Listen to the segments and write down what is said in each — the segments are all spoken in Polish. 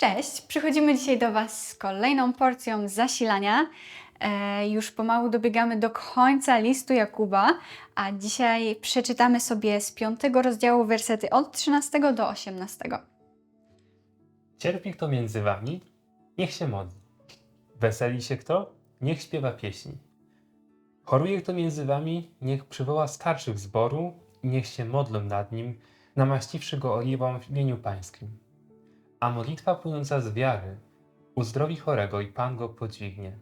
Cześć, przychodzimy dzisiaj do Was z kolejną porcją zasilania. E, już pomału dobiegamy do końca listu Jakuba, a dzisiaj przeczytamy sobie z piątego rozdziału wersety od 13 do 18. Cierpi kto między wami, niech się modli. Weseli się kto, niech śpiewa pieśni. Choruje kto między wami, niech przywoła starszych zboru i niech się modlą nad nim, namaściwszy go oliwą w imieniu pańskim. A modlitwa płynąca z wiary uzdrowi chorego i Pan go podźwignie.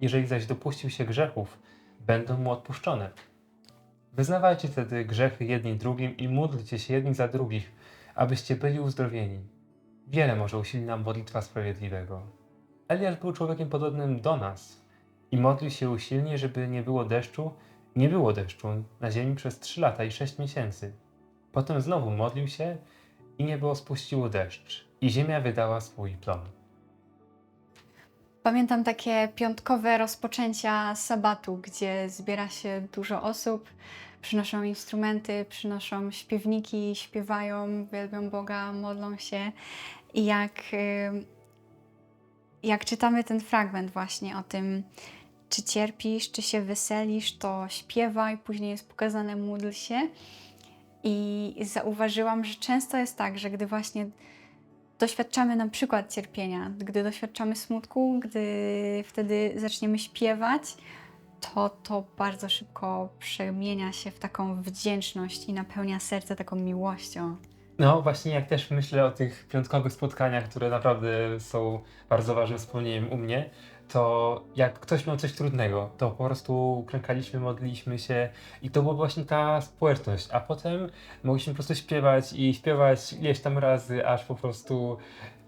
Jeżeli zaś dopuścił się grzechów, będą mu odpuszczone. Wyznawajcie wtedy grzechy jedni drugim i módlcie się jedni za drugich, abyście byli uzdrowieni. Wiele może usili nam modlitwa sprawiedliwego. Eliasz był człowiekiem podobnym do nas i modlił się usilnie, żeby nie było deszczu. Nie było deszczu na ziemi przez trzy lata i sześć miesięcy. Potem znowu modlił się i niebo spuściło deszcz i ziemia wydała swój plon. Pamiętam takie piątkowe rozpoczęcia sabatu, gdzie zbiera się dużo osób, przynoszą instrumenty, przynoszą śpiewniki, śpiewają, wielbią Boga, modlą się. I jak, y, jak czytamy ten fragment właśnie o tym, czy cierpisz, czy się weselisz, to śpiewaj, później jest pokazane módl się. I zauważyłam, że często jest tak, że gdy właśnie doświadczamy na przykład cierpienia, gdy doświadczamy smutku, gdy wtedy zaczniemy śpiewać, to to bardzo szybko przemienia się w taką wdzięczność i napełnia serce taką miłością. No, właśnie jak też myślę o tych piątkowych spotkaniach, które naprawdę są bardzo ważnym wspomnieniem u mnie, to jak ktoś miał coś trudnego, to po prostu klękaliśmy, modliliśmy się i to była właśnie ta społeczność, a potem mogliśmy po prostu śpiewać i śpiewać ileś tam razy, aż po prostu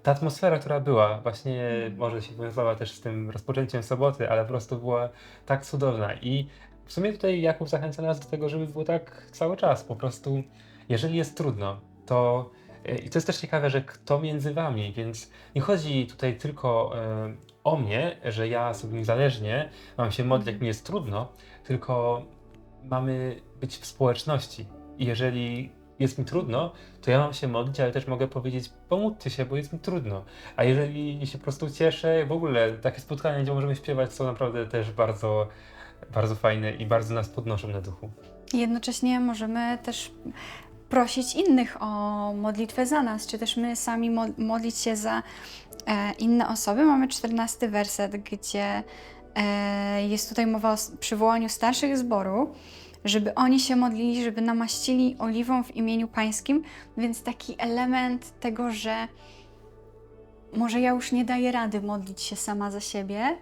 ta atmosfera, która była, właśnie może się wiązała też z tym rozpoczęciem soboty, ale po prostu była tak cudowna. I w sumie tutaj Jakub zachęca nas do tego, żeby było tak cały czas, po prostu jeżeli jest trudno, to e, i to jest też ciekawe, że kto między wami, więc nie chodzi tutaj tylko e, o mnie, że ja sobie niezależnie mam się modlić, jak mi jest trudno, tylko mamy być w społeczności. I jeżeli jest mi trudno, to ja mam się modlić, ale też mogę powiedzieć, pomódlcie się, bo jest mi trudno. A jeżeli się po prostu cieszę, w ogóle takie spotkania, gdzie możemy śpiewać, są naprawdę też bardzo, bardzo fajne i bardzo nas podnoszą na duchu. Jednocześnie możemy też prosić innych o modlitwę za nas, czy też my sami mo- modlić się za e, inne osoby. Mamy czternasty werset, gdzie e, jest tutaj mowa o przywołaniu starszych zboru, żeby oni się modlili, żeby namaścili oliwą w imieniu pańskim, więc taki element tego, że może ja już nie daję rady modlić się sama za siebie,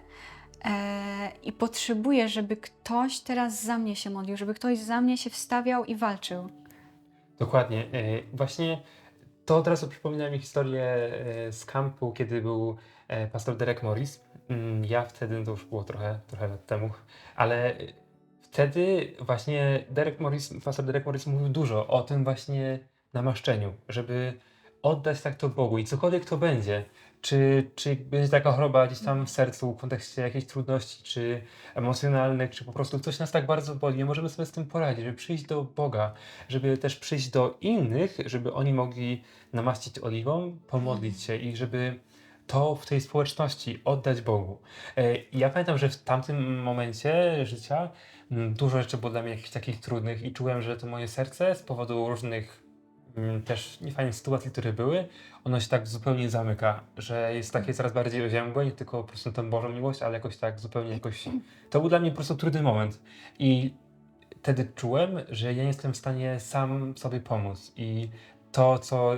E, I potrzebuję, żeby ktoś teraz za mnie się modlił, żeby ktoś za mnie się wstawiał i walczył. Dokładnie. E, Właśnie to od razu przypomina mi historię e, z kampu, kiedy był e, pastor Derek Morris. Mm, Ja wtedy, to już było trochę, trochę lat temu, ale wtedy właśnie Derek Morris, pastor Derek Morris mówił dużo o tym właśnie namaszczeniu, żeby oddać tak to Bogu i cokolwiek to będzie, czy, czy będzie taka choroba gdzieś tam w sercu w kontekście jakiejś trudności, czy emocjonalnych, czy po prostu coś nas tak bardzo boli, nie możemy sobie z tym poradzić, żeby przyjść do Boga, żeby też przyjść do innych, żeby oni mogli namaścić oliwą, pomodlić się i żeby to w tej społeczności oddać Bogu. E, Ja pamiętam, że w tamtym momencie życia dużo rzeczy było dla mnie jakichś takich trudnych i czułem, że to moje serce z powodu różnych też niefajnych sytuacji, które były, ono się tak zupełnie zamyka, że jest takie coraz bardziej oziębłe, nie tylko po prostu tą Bożą miłość, ale jakoś tak zupełnie jakoś... To był dla mnie po prostu trudny moment. I wtedy czułem, że ja nie jestem w stanie sam sobie pomóc. I to, co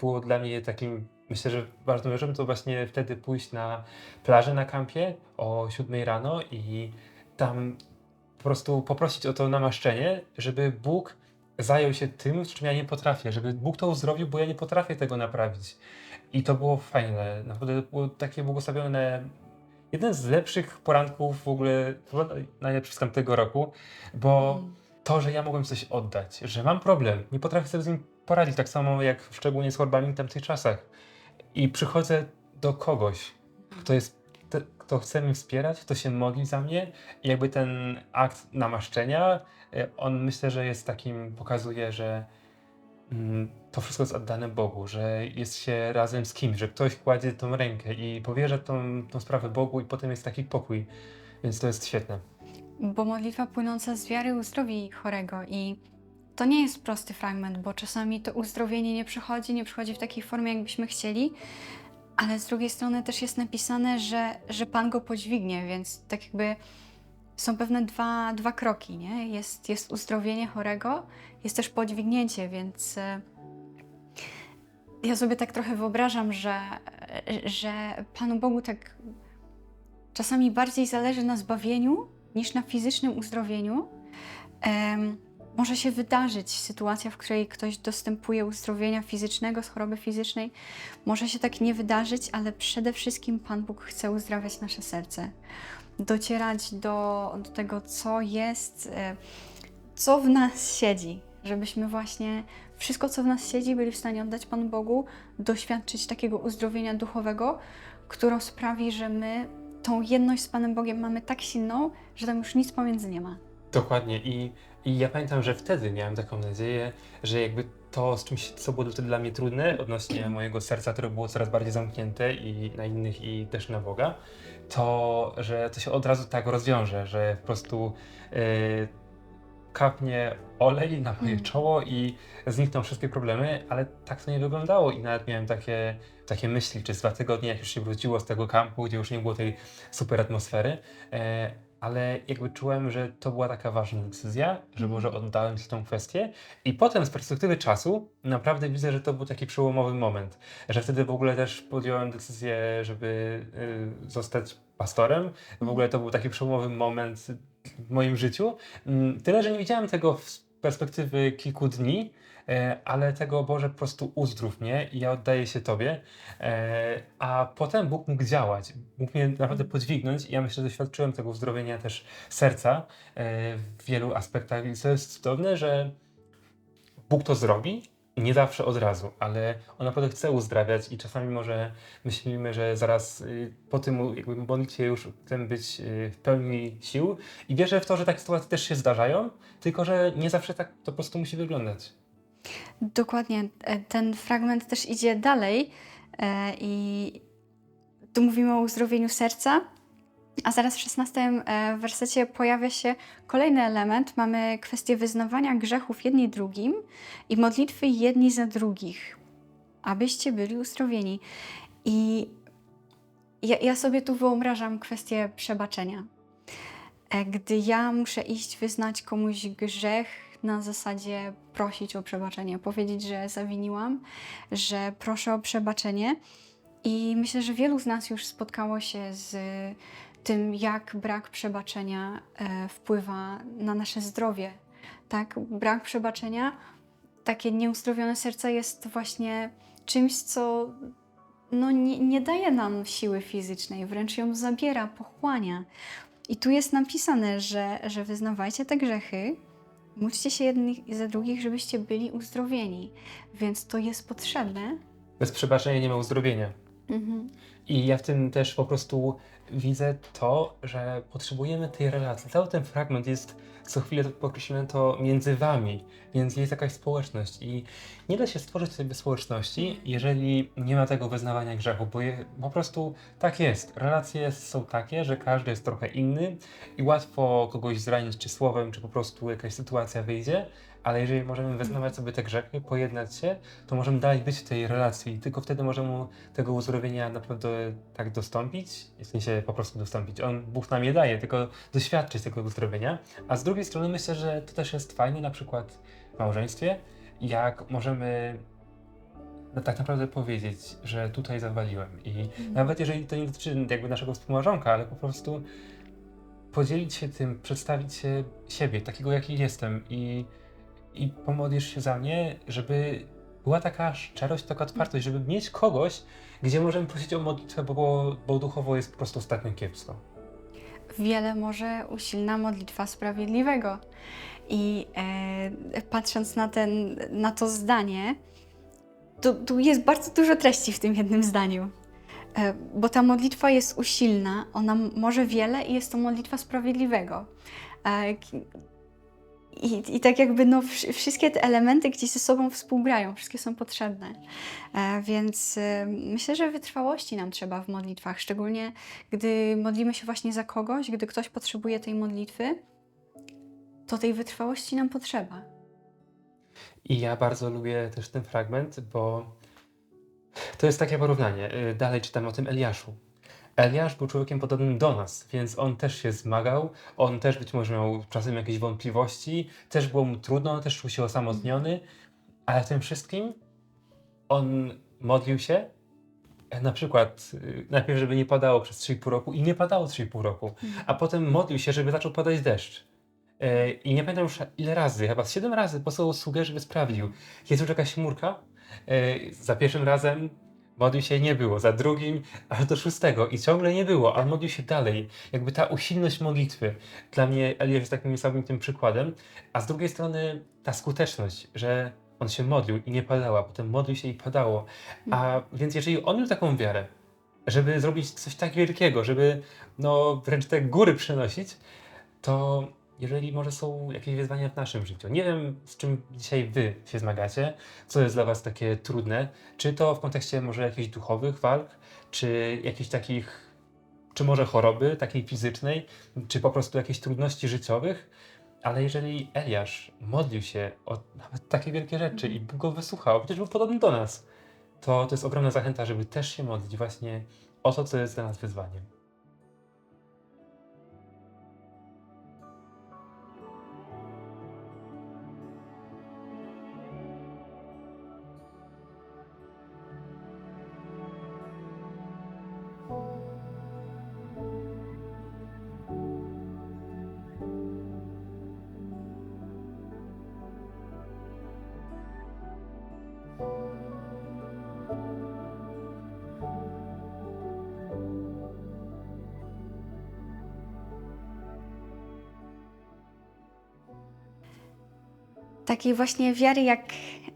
było dla mnie takim, myślę, że ważną rzeczą, to właśnie wtedy pójść na plażę na kampie o 7 rano i tam po prostu poprosić o to namaszczenie, żeby Bóg zajął się tym, z czym ja nie potrafię, żeby Bóg to uzdrowił, bo ja nie potrafię tego naprawić. I to było fajne, naprawdę było takie błogosławione, jeden z lepszych poranków w ogóle, najlepszy z tamtego roku, bo to, że ja mogłem coś oddać, że mam problem, nie potrafię sobie z nim poradzić, tak samo jak szczególnie z chorobami w tamtych czasach. I przychodzę do kogoś, kto jest, kto chce mnie wspierać, kto się modli za mnie i jakby ten akt namaszczenia, e, on myślę, że jest takim, pokazuje, że mm, to wszystko jest oddane Bogu, że jest się razem z kimś, że ktoś kładzie tą rękę i powierza tą, tą sprawę Bogu i potem jest taki pokój. Więc to jest świetne. Bo modlitwa płynąca z wiary uzdrowi chorego i to nie jest prosty fragment, bo czasami to uzdrowienie nie przychodzi, nie przychodzi w takiej formie, jakbyśmy chcieli, ale z drugiej strony też jest napisane, że, że Pan go podźwignie, więc tak jakby są pewne dwa, dwa kroki, nie? Jest, jest uzdrowienie chorego, jest też podźwignięcie, więc e, ja sobie tak trochę wyobrażam, że, że Panu Bogu tak czasami bardziej zależy na zbawieniu niż na fizycznym uzdrowieniu. Em, może się wydarzyć sytuacja, w której ktoś dostępuje uzdrowienia fizycznego z choroby fizycznej. Może się tak nie wydarzyć, ale przede wszystkim Pan Bóg chce uzdrawiać nasze serce. Docierać do, do tego, co jest, e, co w nas siedzi, żebyśmy właśnie wszystko, co w nas siedzi, byli w stanie oddać Panu Bogu, doświadczyć takiego uzdrowienia duchowego, które sprawi, że my tą jedność z Panem Bogiem mamy tak silną, że tam już nic pomiędzy nie ma. Dokładnie. I, I ja pamiętam, że wtedy miałem taką nadzieję, że jakby to z czymś, co było wtedy dla mnie trudne, odnośnie mojego serca, które było coraz bardziej zamknięte i na innych, i też na Boga, to, że to się od razu tak rozwiąże, że po prostu yy, kapnie olej na moje Mm. czoło i znikną wszystkie problemy, ale tak to nie wyglądało i nawet miałem takie, takie myśli, czy z dwa tygodnie, jak już się wróciło z tego kampu, gdzie już nie było tej super atmosfery, e, ale jakby czułem, że to była taka ważna decyzja, że może oddałem się tą kwestię i potem z perspektywy czasu naprawdę widzę, że to był taki przełomowy moment, że wtedy w ogóle też podjąłem decyzję, żeby y, zostać pastorem. W ogóle to był taki przełomowy moment w moim życiu. Mm, Tyle, że nie widziałem tego z perspektywy kilku dni, ale tego Boże po prostu uzdrów mnie i ja oddaję się Tobie. E, A potem Bóg mógł działać, mógł mnie naprawdę podźwignąć i ja myślę, że doświadczyłem tego uzdrowienia też serca e, w wielu aspektach. I co jest cudowne, że Bóg to zrobi, nie zawsze od razu, ale On naprawdę chce uzdrawiać i czasami może myślimy, że zaraz y, po tym jakby modlitwie już chcemy być y, w pełni sił i wierzę w to, że takie sytuacje też się zdarzają, tylko że nie zawsze tak to po prostu musi wyglądać. Dokładnie. E, Ten fragment też idzie dalej e, i tu mówimy o uzdrowieniu serca, a zaraz w 16 e, wersecie pojawia się kolejny element. Mamy kwestię wyznawania grzechów jedni drugim i modlitwy jedni za drugich, abyście byli uzdrowieni. I ja, ja sobie tu wyobrażam kwestię przebaczenia. E, Gdy ja muszę iść wyznać komuś grzech na zasadzie prosić o przebaczenie, powiedzieć, że zawiniłam, że proszę o przebaczenie. I myślę, że wielu z nas już spotkało się z tym, jak brak przebaczenia e, wpływa na nasze zdrowie. Tak, brak przebaczenia, takie nieuzdrowione serce jest właśnie czymś, co no, nie, nie daje nam siły fizycznej, wręcz ją zabiera, pochłania. I tu jest napisane, że, że wyznawajcie te grzechy, módlcie się jednych i za drugich, żebyście byli uzdrowieni. Więc to jest potrzebne. Bez przebaczenia nie ma uzdrowienia. I ja w tym też po prostu widzę to, że potrzebujemy tej relacji. Cały ten fragment jest co chwilę to podkreślone to między wami, więc jest jakaś społeczność i nie da się stworzyć sobie społeczności, jeżeli nie ma tego wyznawania grzechu, bo je, po prostu tak jest. Relacje są takie, że każdy jest trochę inny i łatwo kogoś zranić czy słowem, czy po prostu jakaś sytuacja wyjdzie, ale jeżeli możemy wyznawać sobie te grzechy, pojednać się, to możemy dalej być w tej relacji i tylko wtedy możemy tego uzdrowienia naprawdę tak dostąpić, w sensie po prostu dostąpić. On, Bóg nam je daje, tylko doświadczyć tego uzdrowienia. A z drugiej strony myślę, że to też jest fajne na przykład w małżeństwie, jak możemy no, tak naprawdę powiedzieć, że tutaj zawaliłem i nawet jeżeli to nie dotyczy jakby naszego współmałżonka, ale po prostu podzielić się tym, przedstawić się siebie, takiego jaki jestem i, i pomodlisz się za mnie, żeby była taka szczerość, taka otwartość, żeby mieć kogoś, gdzie możemy prosić o modlitwę, bo, bo duchowo jest po prostu ostatnio kiepsko. Wiele może usilna modlitwa sprawiedliwego. I e, patrząc na, ten, na to zdanie, tu, tu jest bardzo dużo treści w tym jednym zdaniu. E, bo ta modlitwa jest usilna, ona może wiele i jest to modlitwa sprawiedliwego. E, I, I tak jakby no, wsz- wszystkie te elementy gdzieś ze sobą współgrają, wszystkie są potrzebne. E, więc e, myślę, że wytrwałości nam trzeba w modlitwach, szczególnie gdy modlimy się właśnie za kogoś, gdy ktoś potrzebuje tej modlitwy, to tej wytrwałości nam potrzeba. I ja bardzo lubię też ten fragment, bo to jest takie porównanie. Y, Dalej czytam o tym Eliaszu. Eliasz był człowiekiem podobnym do nas, więc on też się zmagał, on też być może miał czasem jakieś wątpliwości, też było mu trudno, też czuł się osamotniony, ale w tym wszystkim on modlił się, na przykład y, najpierw, żeby nie padało przez 3,5 roku i nie padało 3,5 roku, a potem modlił się, żeby zaczął padać deszcz. E, I nie pamiętam już ile razy, chyba z 7 razy posłał sługę, żeby sprawdził. Jest już jakaś chmurka? E, Za pierwszym razem modlił się nie było, za drugim aż do szóstego i ciągle nie było, ale modlił się dalej. Jakby ta usilność modlitwy. Dla mnie Eliasz jest takim niesamowitym przykładem, a z drugiej strony ta skuteczność, że on się modlił i nie padała, potem modlił się i padało. A więc jeżeli on miał taką wiarę, żeby zrobić coś tak wielkiego, żeby no wręcz te góry przenosić, to jeżeli może są jakieś wyzwania w naszym życiu. Nie wiem, z czym dzisiaj wy się zmagacie, co jest dla was takie trudne, czy to w kontekście może jakichś duchowych walk, czy jakichś takich, czy może choroby takiej fizycznej, czy po prostu jakichś trudności życiowych, ale jeżeli Eliasz modlił się o nawet takie wielkie rzeczy i Bóg go wysłuchał, przecież był podobny do nas, to to jest ogromna zachęta, żeby też się modlić właśnie o to, co jest dla nas wyzwaniem. Takiej właśnie wiary jak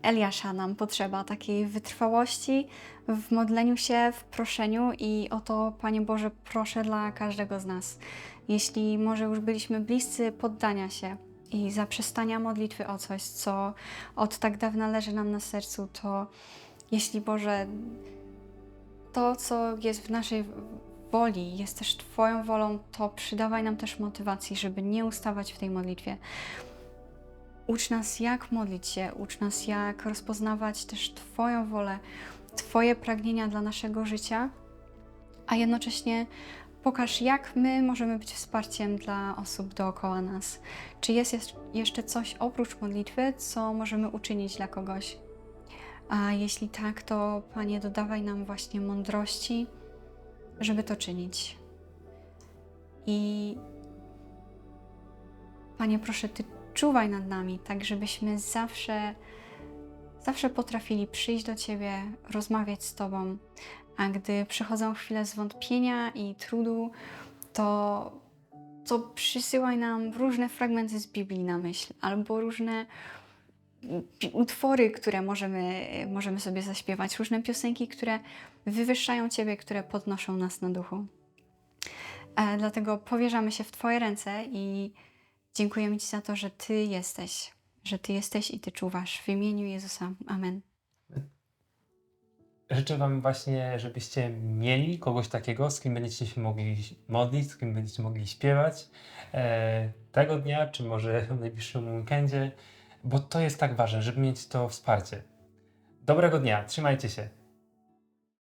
Eliasza nam potrzeba, takiej wytrwałości w modleniu się, w proszeniu i o to, Panie Boże, proszę dla każdego z nas. Jeśli może już byliśmy bliscy poddania się i zaprzestania modlitwy o coś, co od tak dawna leży nam na sercu, to jeśli Boże, to, co jest w naszej woli, jest też Twoją wolą, to przydawaj nam też motywacji, żeby nie ustawać w tej modlitwie. Ucz nas, jak modlić się, ucz nas, jak rozpoznawać też Twoją wolę, Twoje pragnienia dla naszego życia, a jednocześnie pokaż, jak my możemy być wsparciem dla osób dookoła nas. Czy jest jeszcze- coś oprócz modlitwy, co możemy uczynić dla kogoś? A jeśli tak, to Panie, dodawaj nam właśnie mądrości, żeby to czynić. I Panie, proszę, Ty czuwaj nad nami, tak żebyśmy zawsze, zawsze potrafili przyjść do Ciebie, rozmawiać z Tobą, a gdy przychodzą chwile zwątpienia i trudu, to, to przysyłaj nam różne fragmenty z Biblii na myśl, albo różne utwory, które możemy, możemy sobie zaśpiewać, różne piosenki, które wywyższają Ciebie, które podnoszą nas na duchu. E, dlatego powierzamy się w Twoje ręce i dziękujemy Ci za to, że Ty jesteś, że Ty jesteś i Ty czuwasz. W imieniu Jezusa. Amen. Życzę Wam właśnie, żebyście mieli kogoś takiego, z kim będziecie się mogli modlić, z kim będziecie mogli śpiewać e, tego dnia, czy może w najbliższym weekendzie, bo to jest tak ważne, żeby mieć to wsparcie. Dobrego dnia, trzymajcie się.